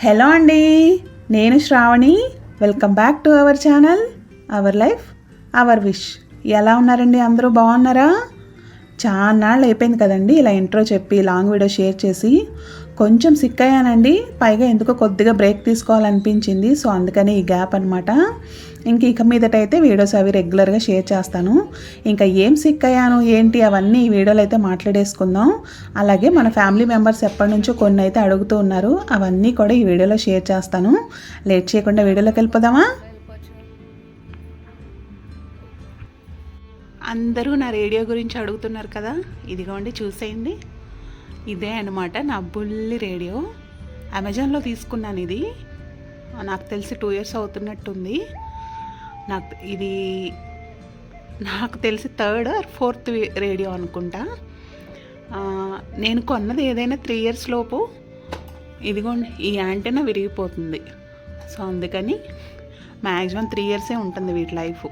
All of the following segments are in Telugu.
హలో అండి నేను Sravani. Welcome back to our channel our life our wish ఎలా ఉన్నారండి? అందరూ బాగున్నారా? చాలా నాళ్ళు అయిపోయింది కదండి ఇలా ఇంట్రో చెప్పి లాంగ్ వీడియో షేర్ చేసి. కొంచెం సిక్ అయ్యానండి పైగా ఎందుకో కొద్దిగా బ్రేక్ తీసుకోవాలనిపించింది. సో అందుకని ఈ గ్యాప్ అనమాట ఇంక ఇక మీదటైతే వీడియోస్ అవి రెగ్యులర్గా షేర్ చేస్తాను. ఇంకా ఏం సిక్ అయ్యాను ఏంటి అవన్నీ ఈ వీడియోలో అయితే మాట్లాడేసుకుందాం. అలాగే మన ఫ్యామిలీ మెంబర్స్ ఎప్పటి నుంచో కొన్ని అయితే అడుగుతూ ఉన్నారు. అవన్నీ కూడా ఈ వీడియోలో షేర్ చేస్తాను. లేట్ చేయకుండా వీడియోలోకి వెళ్ళిపోదామా? అందరూ నా రేడియో గురించి అడుగుతున్నారు కదా. ఇదిగోండి చూసేయండి. ఇదే అనమాట నా బుల్లి రేడియో. అమెజాన్లో తీసుకున్నాను ఇది. నాకు తెలిసి టూ ఇయర్స్ అవుతున్నట్టుంది. నాకు ఇది నాకు తెలిసి థర్డ్ ఆర్ ఫోర్త్ రేడియో అనుకుంటా. నేను కొన్నది ఏదైనా త్రీ ఇయర్స్ లోపు. ఇదిగోండి ఈ యాంటెనా విరిగిపోతుంది. సో అందుకని మ్యాక్సిమం త్రీ ఇయర్సే ఉంటుంది వీటి లైఫ్.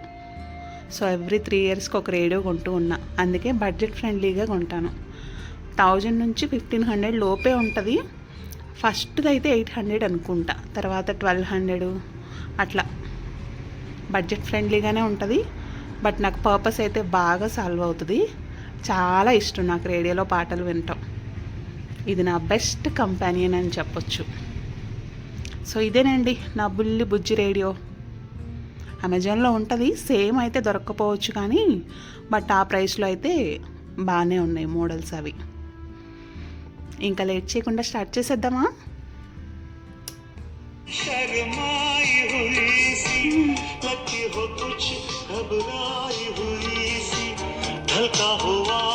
సో ఎవ్రీ త్రీ ఇయర్స్కి ఒక రేడియో కొంటూ ఉన్నా. అందుకే బడ్జెట్ ఫ్రెండ్లీగా కొంటాను. థౌజండ్ నుంచి ఫిఫ్టీన్ హండ్రెడ్ లోపే ఉంటుంది. ఫస్ట్ది అయితే ఎయిట్ హండ్రెడ్ అనుకుంటా. తర్వాత ట్వెల్వ్ హండ్రెడ్ అట్లా. బడ్జెట్ ఫ్రెండ్లీగానే ఉంటుంది. బట్ నాకు పర్పస్ అయితే బాగా సాల్వ్ అవుతుంది. చాలా ఇష్టం నాకు రేడియోలో పాటలు వినటం. ఇది నా బెస్ట్ కంపానియన్ అని చెప్పొచ్చు. సో ఇదేనండి నా బుల్లి బుజ్జి రేడియో. అమెజాన్లో ఉంటుంది. సేమ్ అయితే దొరక్కపోవచ్చు కానీ బట్ ఆ ప్రైస్లో అయితే బాగానే ఉన్నాయి మోడల్స్ అవి. ఇంకా లేట్ చేయకుండా స్టార్ట్ చేసేద్దామా शर्माई हुई सी लगती हो कुछ घबराई हुई सी ढलका हुआ सा आँच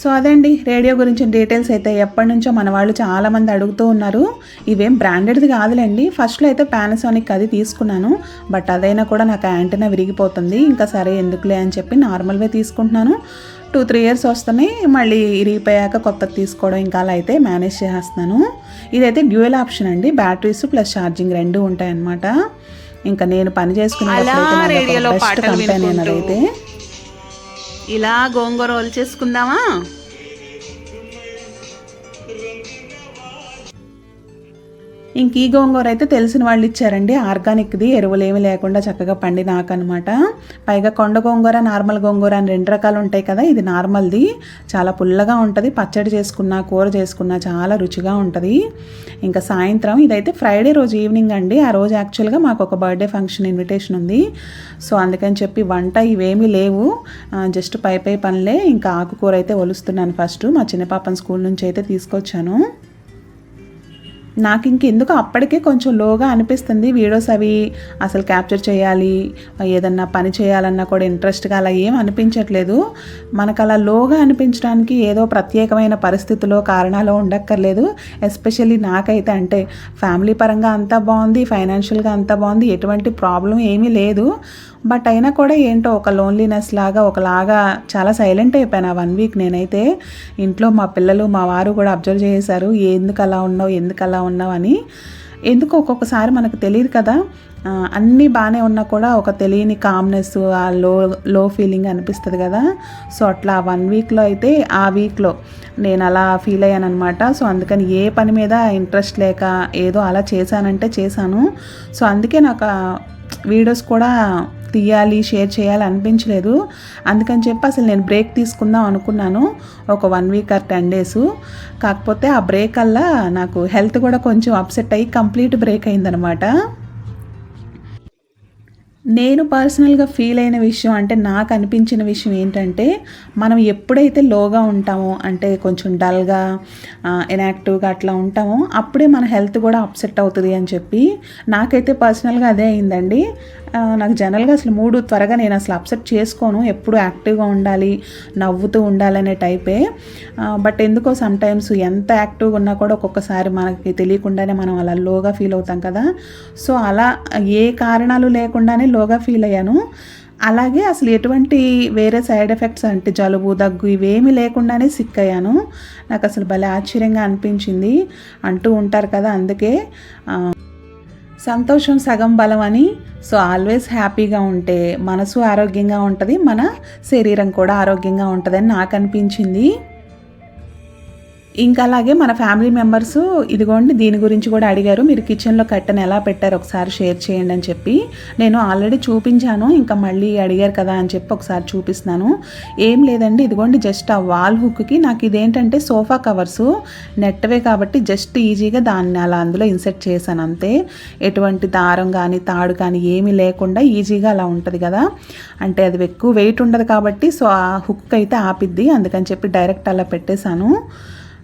సో అదండి రేడియో గురించి డీటెయిల్స్ అయితే ఎప్పటి నుంచో మన వాళ్ళు చాలామంది అడుగుతూ ఉన్నారు. ఇవేం బ్రాండెడ్ది కాదులేండి. ఫస్ట్లో అయితే పానాసోనిక్ అది తీసుకున్నాను. బట్ అదైనా కూడా నాకు యాంటెనా విరిగిపోతుంది. ఇంకా సరే ఎందుకులే అని చెప్పి నార్మల్వే తీసుకుంటున్నాను. టూ త్రీ ఇయర్స్ వస్తున్నాయి. మళ్ళీ ఇరిగిపోయాక కొత్తది తీసుకోవడం ఇంకా అలా అయితే మేనేజ్ చేస్తున్నాను ఇదైతే డ్యూయల్ ఆప్షన్ అండి. బ్యాటరీస్ ప్లస్ ఛార్జింగ్ రెండు ఉంటాయన్నమాట. ఇంకా నేను పని చేసుకునే బెస్ట్ కంపెనీ. అదైతే. ఇలా గోంగూర చేసుకుందామా? ఇంక ఈ గోంగూర అయితే తెలిసిన వాళ్ళు ఇచ్చారండి. ఆర్గానిక్ది ఎరువులు ఏమి లేకుండా చక్కగా పండినాకనమాట పైగా కొండ గోంగూర నార్మల్ గోంగూర అని రెండు రకాలు ఉంటాయి కదా ఇది నార్మల్ది. చాలా పుల్లగా ఉంటుంది. పచ్చడి చేసుకున్నా కూర చేసుకున్నా చాలా రుచిగా ఉంటుంది. ఇంకా సాయంత్రం ఇదైతే ఫ్రైడే రోజు ఈవినింగ్ అండి. ఆ రోజు యాక్చువల్గా మాకు ఒక బర్త్డే ఫంక్షన్ ఇన్విటేషన్ ఉంది. సో అందుకని చెప్పి వంట ఇవేమీ లేవు. జస్ట్ పై పై పనులే. ఇంకా ఆకుకూర అయితే ఒలుస్తున్నాను ఫస్ట్. మా చిన్న పాపని స్కూల్ నుంచి అయితే తీసుకొచ్చాను. నాకు ఇంకెందుకు అప్పటికే కొంచెం లోగా అనిపిస్తుంది వీడియోస్ అవి అసలు క్యాప్చర్ చేయాలి ఏదన్నా పని చేయాలన్నా కూడా ఇంట్రెస్ట్గా అలా ఏం అనిపించట్లేదు. మనకు అలా లోగా అనిపించడానికి ఏదో ప్రత్యేకమైన పరిస్థితుల్లో కారణాలు ఉండక్కర్లేదు. ఎస్పెషల్లీ నాకైతే అంటే ఫ్యామిలీ పరంగా అంతా బాగుంది ఫైనాన్షియల్గా అంతా బాగుంది ఎటువంటి ప్రాబ్లం ఏమీ లేదు. బట్ అయినా కూడా ఏంటో ఒక లోన్లీనెస్ లాగా ఒకలాగా చాలా సైలెంట్ అయిపోయాను ఆ వన్ వీక్ నేనైతే. ఇంట్లో మా పిల్లలు మా వారు కూడా అబ్జర్వ్ చేశారు ఎందుకు అలా ఉన్నావు? ఎందుకు అలా ఉన్నావని. ఎందుకు ఒక్కొక్కసారి మనకు తెలియదు కదా అన్నీ బాగానే ఉన్నా కూడా ఒక తెలియని కామ్నెస్ ఆ లో లో ఫీలింగ్ అనిపిస్తుంది కదా. సో అట్లా వన్ వీక్లో అయితే ఆ వీక్లో నేను అలా ఫీల్ అయ్యాను అనమాట సో అందుకని ఏ పని మీద ఇంట్రెస్ట్ లేక ఏదో అలా చేశానంటే చేశాను. సో అందుకే నాకు వీడియోస్ కూడా తీయాలి షేర్ చేయాలి అనిపించలేదు. అందుకని చెప్పి అసలు నేను బ్రేక్ తీసుకుందాం అనుకున్నాను. ఒక one week or ten days. కాకపోతే ఆ బ్రేక్ వల్ల నాకు హెల్త్ కూడా కొంచెం అప్సెట్ అయ్యి కంప్లీట్ బ్రేక్ అయిందనమాట. నేను పర్సనల్గా ఫీల్ అయిన విషయం అంటే నాకు అనిపించిన విషయం ఏంటంటే మనం ఎప్పుడైతే లోగా ఉంటామో అంటే కొంచెం డల్గా ఇనాక్టివ్గా అట్లా ఉంటామో అప్పుడే మన హెల్త్ కూడా అప్సెట్ అవుతుంది అని చెప్పి నాకైతే పర్సనల్గా అదే అయిందండి. నాకు జనరల్గా అసలు మూడు త్వరగా నేను అసలు అప్సెట్ చేసుకోను. ఎప్పుడు యాక్టివ్గా ఉండాలి నవ్వుతూ ఉండాలనే టైపే బట్ ఎందుకో సమ్ టైమ్స్ ఎంత యాక్టివ్గా ఉన్నా కూడా ఒక్కొక్కసారి మనకి తెలియకుండానే మనం అలా లోగా ఫీల్ అవుతాం కదా. సో అలా ఏ కారణాలు లేకుండానే లోగా ఫీల్ అయ్యాను. అలాగే అసలు ఎటువంటి వేరే సైడ్ ఎఫెక్ట్స్ అంటే జలుబు దగ్గు ఇవేమీ లేకుండానే సిక్ అయ్యాను. నాకు అసలు భలే ఆశ్చర్యంగా అనిపించింది. అంటూ ఉంటారు కదా అందుకే సంతోషం సగం బలం అని. సో ఆల్వేస్ హ్యాపీగా ఉంటే మనసు ఆరోగ్యంగా ఉంటుంది మన శరీరం కూడా ఆరోగ్యంగా ఉంటుందని నాకు అనిపించింది. ఇంకా అలాగే మన ఫ్యామిలీ మెంబర్స్ ఇదిగోండి దీని గురించి కూడా అడిగారు. మీరు కిచెన్లో కట్టెను ఎలా పెట్టారు ఒకసారి షేర్ చేయండి అని చెప్పి. నేను ఆల్రెడీ చూపించాను. ఇంకా మళ్ళీ అడిగారు కదా అని చెప్పి ఒకసారి చూపిస్తున్నాను. ఏం లేదండి. ఇదిగోండి జస్ట్ ఆ వాల్ హుక్కి నాకు ఇదేంటంటే సోఫా కవర్స్ నెట్వే కాబట్టి జస్ట్ ఈజీగా దాన్ని అలా అందులో ఇన్సెట్ చేశాను అంతే. ఎటువంటి దారం కానీ తాడు కానీ ఏమీ లేకుండా ఈజీగా అలా ఉంటుంది కదా. అంటే అది ఎక్కువ వెయిట్ ఉండదు కాబట్టి సో ఆ హుక్ అయితే ఆపిద్ది. అందుకని చెప్పి డైరెక్ట్ అలా పెట్టేశాను.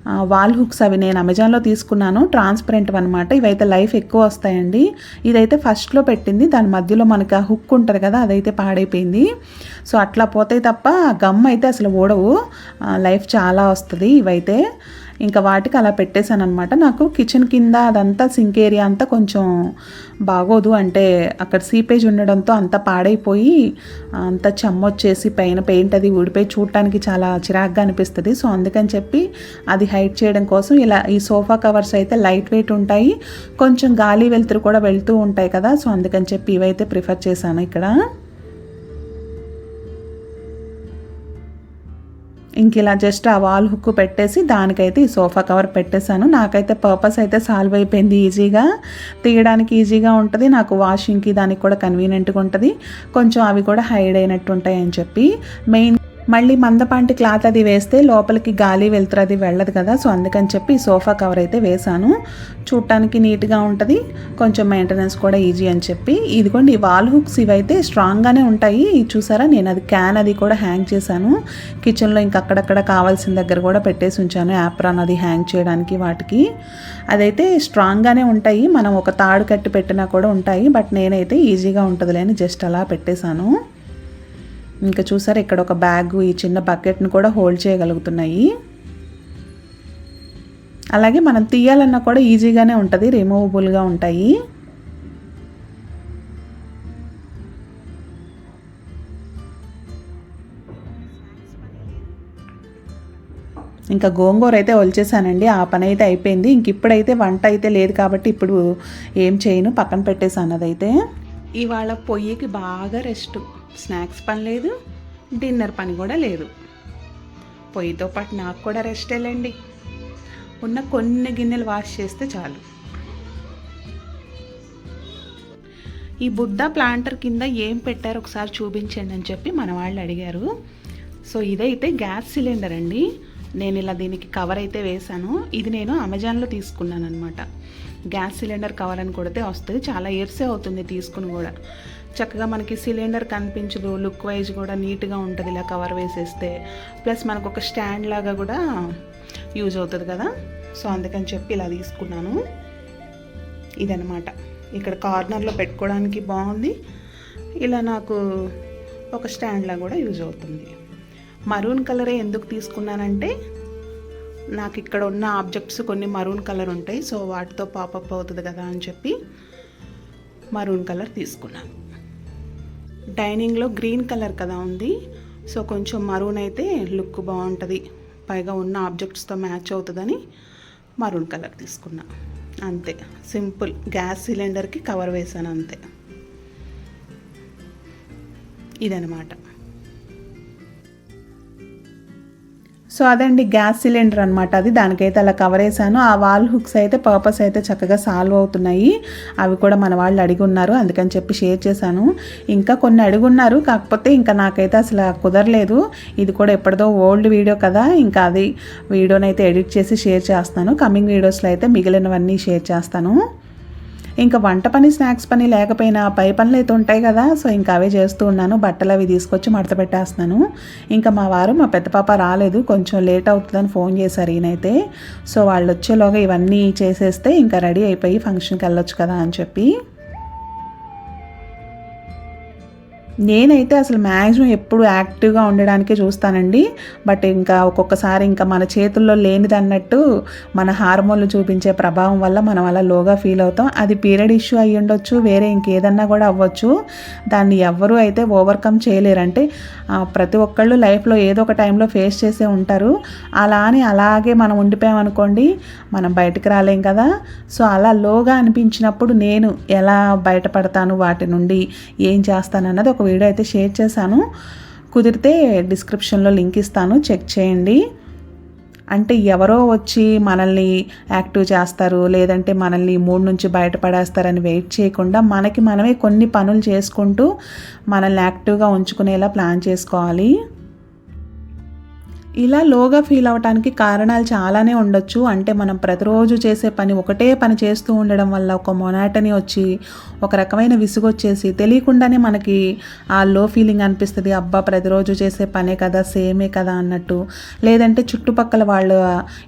వాల్ హుక్స్ అవి నేను అమెజాన్లో తీసుకున్నాను. ట్రాన్స్పరెంట్ అనమాట ఇవైతే లైఫ్ ఎక్కువ వస్తాయండి. ఇదైతే ఫస్ట్లో పెట్టింది. దాని మధ్యలో మనకి ఆ హుక్ ఉంటుంది కదా అదైతే పాడైపోయింది. సో అట్లా పోతాయి తప్ప గమ్ అయితే అసలు ఊడవు. లైఫ్ చాలా వస్తుంది ఇవైతే. ఇంకా వాటికి అలా పెట్టేశాను అనమాట నాకు కిచెన్ కింద అదంతా సింక్ ఏరియా అంతా కొంచెం బాగోదు. అంటే అక్కడ సీపేజ్ ఉండడంతో అంత పాడైపోయి అంతా చెమ్మొచ్చేసి పైన పెయింట్ అది ఊడిపోయి చూడటానికి చాలా చిరాగ్గా అనిపిస్తుంది. సో అందుకని చెప్పి అది హైట్ చేయడం కోసం ఇలా ఈ సోఫా కవర్స్ అయితే లైట్ వెయిట్ ఉంటాయి. కొంచెం గాలి వెలుతురు కూడా వెళ్తూ ఉంటాయి కదా. సో అందుకని చెప్పి ఇవైతే ప్రిఫర్ చేశాను ఇక్కడ. ఇంక ఇలా జస్ట్ ఆ వాల్ హుక్ పెట్టేసి దానికైతే ఈ సోఫా కవర్ పెట్టేశాను. నాకైతే పర్పస్ అయితే సాల్వ్ అయిపోయింది ఈజీగా. తీయడానికి ఈజీగా ఉంటుంది. నాకు వాషింగ్కి దానికి కూడా కన్వీనియంట్గా ఉంటుంది. కొంచెం అవి కూడా హైడ్ అయినట్టు ఉంటాయి అని చెప్పి. మెయిన్ మళ్ళీ మందపాంటి క్లాత్ అది వేస్తే లోపలికి గాలి వెళ్తురు అది వెళ్ళదు కదా. సో అందుకని చెప్పి సోఫా కవర్ అయితే వేశాను. చూడటానికి నీట్గా ఉంటుంది. కొంచెం మెయింటెనెన్స్ కూడా ఈజీ అని చెప్పి. ఇదిగోండి ఈ వాల్ హుక్స్ ఇవైతే స్ట్రాంగ్గానే ఉంటాయి. ఇది చూసారా? నేను అది క్యాన్ అది కూడా హ్యాంగ్ చేశాను. కిచెన్లో ఇంక అక్కడక్కడ కావాల్సిన దగ్గర కూడా పెట్టేసి ఉంచాను. యాప్రాన్ అది హ్యాంగ్ చేయడానికి వాటికి. అదైతే స్ట్రాంగ్గానే ఉంటాయి. మనం ఒక తాడు కట్టి పెట్టినా కూడా ఉంటాయి. బట్ నేనైతే ఈజీగా ఉంటుందిలే అని జస్ట్ అలా పెట్టేశాను. ఇంకా చూసారు ఇక్కడ ఒక బ్యాగ్ ఈ చిన్న బకెట్ని కూడా హోల్డ్ చేయగలుగుతున్నాయి. అలాగే మనం తీయాలన్నా కూడా ఈజీగానే ఉంటుంది రిమూవబుల్గా ఉంటాయి. ఇంకా గోంగూర అయితే ఒలిచేసానండి ఆ పని అయితే అయిపోయింది. ఇంక ఇప్పుడైతే వంట అయితే లేదు కాబట్టి ఇప్పుడు ఏం చేయను పక్కన పెట్టేశాను అదైతే. ఇవాళ పొయ్యికి బాగా రెస్ట్. స్నాక్స్ పని లేదు డిన్నర్ పని కూడా లేదు. పొయ్యితో పాటు నాకు కూడా రెస్ట్ వెళ్ళండి ఉన్న కొన్ని గిన్నెలు వాష్ చేస్తే చాలు. ఈ బుద్ధ ప్లాంటర్ కింద ఏం పెట్టారు ఒకసారి చూపించండి అని చెప్పి మన వాళ్ళు అడిగారు. సో ఇదైతే గ్యాస్ సిలిండర్ అండి. నేను ఇలా దీనికి కవర్ అయితే వేశాను. ఇది నేను అమెజాన్లో తీసుకున్నాను అనమాట గ్యాస్ సిలిండర్ కవర్ అని కొడితే వస్తుంది. చాలా ఇయర్సే అవుతుంది తీసుకుని కూడా. చక్కగా మనకి సిలిండర్ కనిపించదు లుక్ వైజ్ కూడా నీట్గా ఉంటుంది ఇలా కవర్ వేసేస్తే. ప్లస్ మనకు ఒక స్టాండ్ లాగా కూడా యూజ్ అవుతుంది కదా. సో అందుకని చెప్పి ఇలా తీసుకున్నాను. ఇదనమాట ఇక్కడ కార్నర్లో పెట్టుకోవడానికి బాగుంది. ఇలా నాకు ఒక స్టాండ్లా కూడా యూజ్ అవుతుంది. మరూన్ కలరే ఎందుకు తీసుకున్నానంటే నాకు ఇక్కడ ఉన్న ఆబ్జెక్ట్స్ కొన్ని మరూన్ కలర్ ఉంటాయి. సో వాటితో పాపప్ అవుతుంది కదా అని చెప్పి మరూన్ కలర్ తీసుకున్నాను. డైనింగ్లో గ్రీన్ కలర్ కదా ఉంది. సో కొంచెం మరూన్ అయితే లుక్ బాగుంటుంది. పైగా ఉన్న ఆబ్జెక్ట్స్తో మ్యాచ్ అవుతుందని మరూన్ కలర్ తీసుకున్నా. అంతే. సింపుల్. గ్యాస్ సిలిండర్కి కవర్ వేసాను అంతే. ఇదనమాట సో అదండి గ్యాస్ సిలిండర్ అనమాట అది దానికైతే అలా కవర్ వేసాను ఆ వాల్ హుక్స్ అయితే పర్పస్ అయితే చక్కగా సాల్వ్ అవుతున్నాయి. అవి కూడా మన వాళ్ళు అడిగి ఉన్నారు. అందుకని చెప్పి షేర్ చేశాను. ఇంకా కొన్ని అడిగి ఉన్నారు. కాకపోతే ఇంకా నాకైతే అసలు కుదరలేదు. ఇది కూడా ఎప్పటిదో ఓల్డ్ వీడియో కదా. ఇంకా అది వీడియోనైతే ఎడిట్ చేసి షేర్ చేస్తాను కమింగ్ వీడియోస్లో అయితే మిగిలినవన్నీ షేర్ చేస్తాను. ఇంకా వంట పని స్నాక్స్ పని లేకపోయినా పై పనులు అయితే ఉంటాయి కదా. సో ఇంకా అవే చేస్తూ ఉన్నాను. బట్టలు అవి తీసుకొచ్చి మడత పెట్టేస్తున్నాను. ఇంకా మా వారు మా పెద్ద పాప రాలేదు. కొంచెం లేట్ అవుతుందని ఫోన్ చేశారు ఈయనైతే. సో వాళ్ళు వచ్చేలోగా ఇవన్నీ చేసేస్తే ఇంకా రెడీ అయిపోయి ఫంక్షన్కి వెళ్ళొచ్చు కదా అని చెప్పి. నేనైతే అసలు మ్యాక్సిమం ఎప్పుడు యాక్టివ్గా ఉండడానికే చూస్తానండి. బట్ ఇంకా ఒక్కొక్కసారి ఇంకా మన చేతుల్లో లేనిది అన్నట్టు మన హార్మోన్లు చూపించే ప్రభావం వల్ల మనం అలా లోగా ఫీల్ అవుతాం. అది పీరియడ్ ఇష్యూ అయ్యి ఉండొచ్చు వేరే ఇంకేదన్నా కూడా అవ్వచ్చు. దాన్ని ఎవ్వరూ అయితే ఓవర్కమ్ చేయలేరంటే ప్రతి ఒక్కళ్ళు లైఫ్లో ఏదో ఒక టైంలో ఫేస్ చేసే ఉంటారు. అలా అని అలాగే మనం ఉండిపోయామనుకోండి మనం బయటకు రాలేం కదా. సో అలా లోగా అనిపించినప్పుడు నేను ఎలా బయటపడతాను? వాటి నుండి ఏం చేస్తానన్నది ఒక వీడియో అయితే షేర్ చేశాను. కుదిరితే డిస్క్రిప్షన్లో లింక్ ఇస్తాను. చెక్ చేయండి. అంటే ఎవరో వచ్చి మనల్ని యాక్టివ్ చేస్తారు లేదంటే మనల్ని మూడు నుంచి బయటపడేస్తారని వెయిట్ చేయకుండా మనకి మనమే కొన్ని పనులు చేసుకుంటూ మనల్ని యాక్టివ్గా ఉంచుకునేలా ప్లాన్ చేసుకోవాలి. ఇలా లోగా ఫీల్ అవ్వటానికి కారణాలు చాలానే ఉండొచ్చు. అంటే మనం ప్రతిరోజు చేసే పని ఒకటే పని చేస్తూ ఉండడం వల్ల ఒక మొనాటని వచ్చి ఒక రకమైన విసుగు వచ్చేసి తెలియకుండానే మనకి ఆ లో ఫీలింగ్ అనిపిస్తుంది. అబ్బా ప్రతిరోజు చేసే పనే కదా సేమే కదా అన్నట్టు. లేదంటే చుట్టుపక్కల వాళ్ళ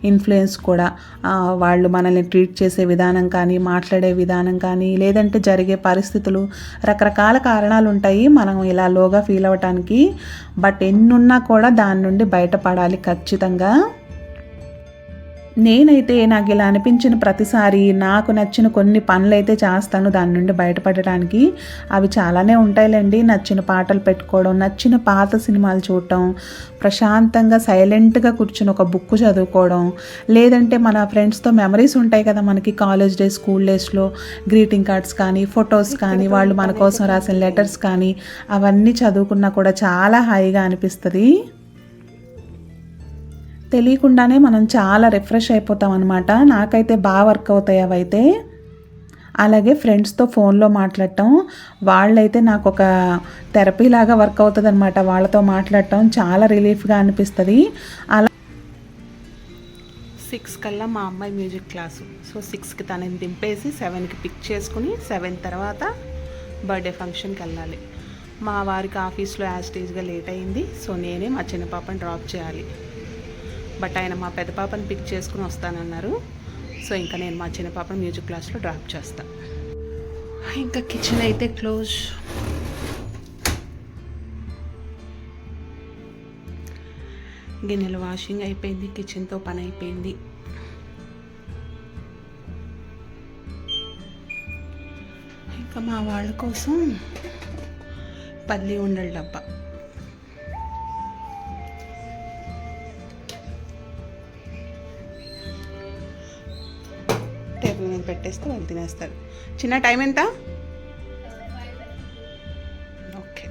ఇన్ఫ్లుయెన్స్ కూడా వాళ్ళు మనల్ని ట్రీట్ చేసే విధానం కానీ మాట్లాడే విధానం కానీ లేదంటే జరిగే పరిస్థితులు రకరకాల కారణాలు ఉంటాయి మనం ఇలా లోగా ఫీల్ అవ్వటానికి బట్ ఎన్నున్నా కూడా దాని నుండి బయటపడాలి ఖచ్చితంగా. నేనైతే నాకు ఇలా అనిపించిన ప్రతిసారి నాకు నచ్చిన కొన్ని పనులైతే చేస్తాను. దాని నుండి బయటపడటానికి అవి చాలానే ఉంటాయిలేండి. నచ్చిన పాటలు పెట్టుకోవడం నచ్చిన పాత సినిమాలు చూడటం ప్రశాంతంగా సైలెంట్గా కూర్చుని ఒక బుక్ చదువుకోవడం లేదంటే మన ఫ్రెండ్స్తో మెమరీస్ ఉంటాయి కదా మనకి కాలేజ్ డేస్ స్కూల్ డేస్లో గ్రీటింగ్ కార్డ్స్ కానీ ఫొటోస్ కానీ వాళ్ళు మన కోసం రాసిన లెటర్స్ కానీ అవన్నీ చదువుకున్నా కూడా చాలా హాయిగా అనిపిస్తుంది. తెలియకుండానే మనం చాలా రిఫ్రెష్ అయిపోతాం అనమాట నాకైతే బాగా వర్క్ అవుతాయి అవైతే. అలాగే ఫ్రెండ్స్తో ఫోన్లో మాట్లాడటం వాళ్ళైతే నాకు ఒక థెరపీ లాగా వర్క్ అవుతుంది అనమాట వాళ్ళతో మాట్లాడటం చాలా రిలీఫ్గా అనిపిస్తుంది. అలా సిక్స్ కల్లా మా అమ్మాయి మ్యూజిక్ క్లాసు సో సిక్స్కి తనని దింపేసి సెవెన్కి పిక్ చేసుకుని సెవెన్ తర్వాత బర్త్డే ఫంక్షన్కి వెళ్ళాలి. మా వారికి ఆఫీస్లో యాస్టేజ్గా లేట్ అయింది. సో నేనే మా చిన్న పాపని డ్రాప్ చేయాలి. బట్ ఆయన మా పెద్ద పాపని పిక్ చేసుకుని వస్తానన్నారు. సో ఇంకా నేను మా చిన్న పాపను మ్యూజిక్ క్లాస్లో డ్రాప్ చేస్తాను ఇంకా కిచెన్ అయితే క్లోజ్ గిన్నెలు వాషింగ్ అయిపోయింది కిచెన్తో పని అయిపోయింది. ఇంకా మా వాళ్ళ కోసం పల్లి ఉండల డబ్బా. టేబుల్ మీద పెట్టేస్తే వాళ్ళు తినేస్తారు. చిన్న టైం ఎంత? ఓకే.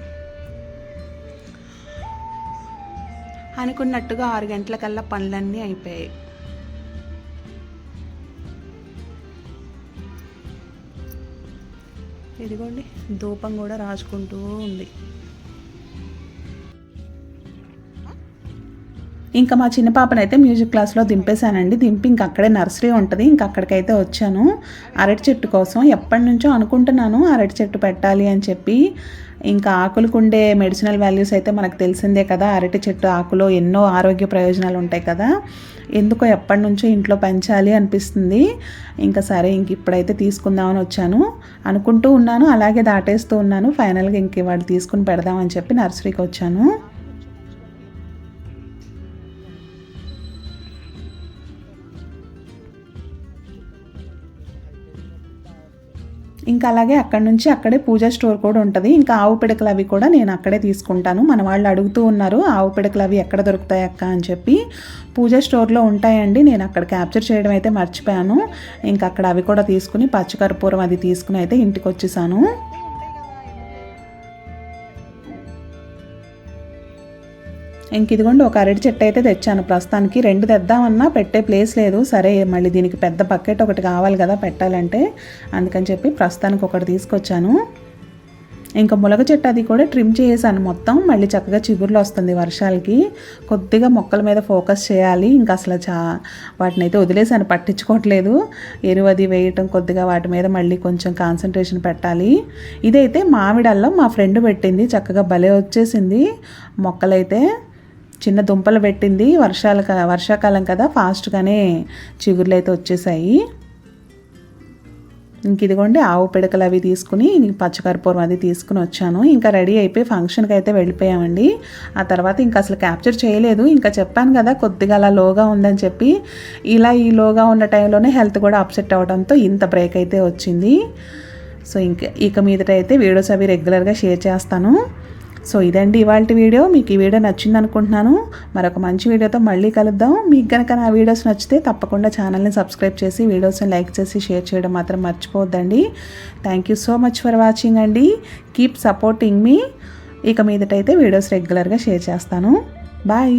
అనుకున్నట్టుగా ఆరు గంటలకల్లా పనులన్నీ అయిపోయాయి. ఇదిగోండి ధూపం కూడా రాసుకుంటూ ఉంది. ఇంకా మా చిన్న పాపనైతే మ్యూజిక్ క్లాస్లో దింపేశానండి. దింపి ఇంక అక్కడే నర్సరీ ఉంటుంది. ఇంక అక్కడికైతే వచ్చాను. అరటి చెట్టు కోసం ఎప్పటి నుంచో అనుకుంటున్నాను అరటి చెట్టు పెట్టాలి అని చెప్పి. ఇంకా ఆకులకు ఉండే మెడిసినల్ వాల్యూస్ అయితే మనకు తెలిసిందే కదా. అరటి చెట్టు ఆకులో ఎన్నో ఆరోగ్య ప్రయోజనాలు ఉంటాయి కదా. ఎందుకో ఎప్పటి నుంచో ఇంట్లో పెంచాలి అనిపిస్తుంది. ఇంకా సరే ఇంక ఇప్పుడైతే తీసుకుందామని వచ్చాను. అనుకుంటూ ఉన్నాను. అలాగే దాటేస్తూ ఉన్నాను. ఫైనల్గా ఇంక వాడు తీసుకుని పెడదామని చెప్పి నర్సరీకి వచ్చాను. ఇంకా అలాగే అక్కడ నుంచి అక్కడే పూజ స్టోర్ కూడా ఉంటుంది. ఇంకా ఆవు పిడకలు అవి కూడా నేను అక్కడే తీసుకుంటాను. మన వాళ్ళు అడుగుతూ ఉన్నారు ఆవు పిడకలు అవి ఎక్కడ దొరుకుతాయి అక్క? అని చెప్పి. పూజ స్టోర్లో ఉంటాయండి. నేను అక్కడ క్యాప్చర్ చేయడం అయితే మర్చిపోయాను. ఇంకా అక్కడ అవి కూడా తీసుకుని పచ్చకర్పూరం అది తీసుకుని అయితే ఇంటికి వచ్చేసాను. ఇంక ఇదిగోండి ఒక అరటి చెట్టు అయితే తెచ్చాను. ప్రస్తుతానికి రెండు తెద్దామన్నా పెట్టే ప్లేస్ లేదు. సరే మళ్ళీ దీనికి పెద్ద బకెట్ ఒకటి కావాలి కదా పెట్టాలంటే. అందుకని చెప్పి ప్రస్తుతానికి ఒకటి తీసుకొచ్చాను. ఇంకా ములగ చెట్టు అది కూడా ట్రిమ్ చేసాను మొత్తం. మళ్ళీ చక్కగా చిగుర్లు వస్తుంది వర్షాలకి. కొద్దిగా మొక్కల మీద ఫోకస్ చేయాలి. ఇంకా అసలు చా వాటిని అయితే వదిలేసాను పట్టించుకోవట్లేదు. ఎరువు అది వేయటం కొద్దిగా వాటి మీద మళ్ళీ కొంచెం కాన్సన్ట్రేషన్ పెట్టాలి. ఇదైతే మామిడల్లో మా ఫ్రెండ్ పెట్టింది. చక్కగా భలే వచ్చేసింది మొక్కలైతే. చిన్న దుంపలు పెట్టింది వర్షాల వర్షాకాలం కదా ఫాస్ట్గానే చిగుర్లు అయితే వచ్చేసాయి. ఇంక ఇదిగోండి ఆవు పిడకలు అవి తీసుకుని పచ్చకర్పూరం అది తీసుకుని వచ్చాను. ఇంకా రెడీ అయిపోయి ఫంక్షన్కి అయితే వెళ్ళిపోయామండి. ఆ తర్వాత ఇంకా అసలు క్యాప్చర్ చేయలేదు. ఇంకా చెప్పాను కదా కొద్దిగా అలా లోగా ఉందని చెప్పి ఇలా ఈ లోగా ఉన్న టైంలోనే హెల్త్ కూడా అప్సెట్ అవ్వడంతో ఇంత బ్రేక్ అయితే వచ్చింది. సో ఇంక ఇక మీదట అయితే వీడియోస్ అవి రెగ్యులర్గా షేర్ చేస్తాను. సో ఇదండి ఇవాళ వీడియో. మీకు ఈ వీడియో నచ్చింది అనుకుంటున్నాను. మరొక మంచి వీడియోతో మళ్ళీ కలుద్దాం. మీకు కనుక నా వీడియోస్ నచ్చితే తప్పకుండా ఛానల్ని సబ్స్క్రైబ్ చేసి వీడియోస్ని లైక్ చేసి షేర్ చేయడం మాత్రం మర్చిపోవద్దండి. Thank you so much for watching అండి. కీప్ సపోర్టింగ్ మీ ఇక మీదటైతే వీడియోస్ రెగ్యులర్గా షేర్ చేస్తాను. బాయ్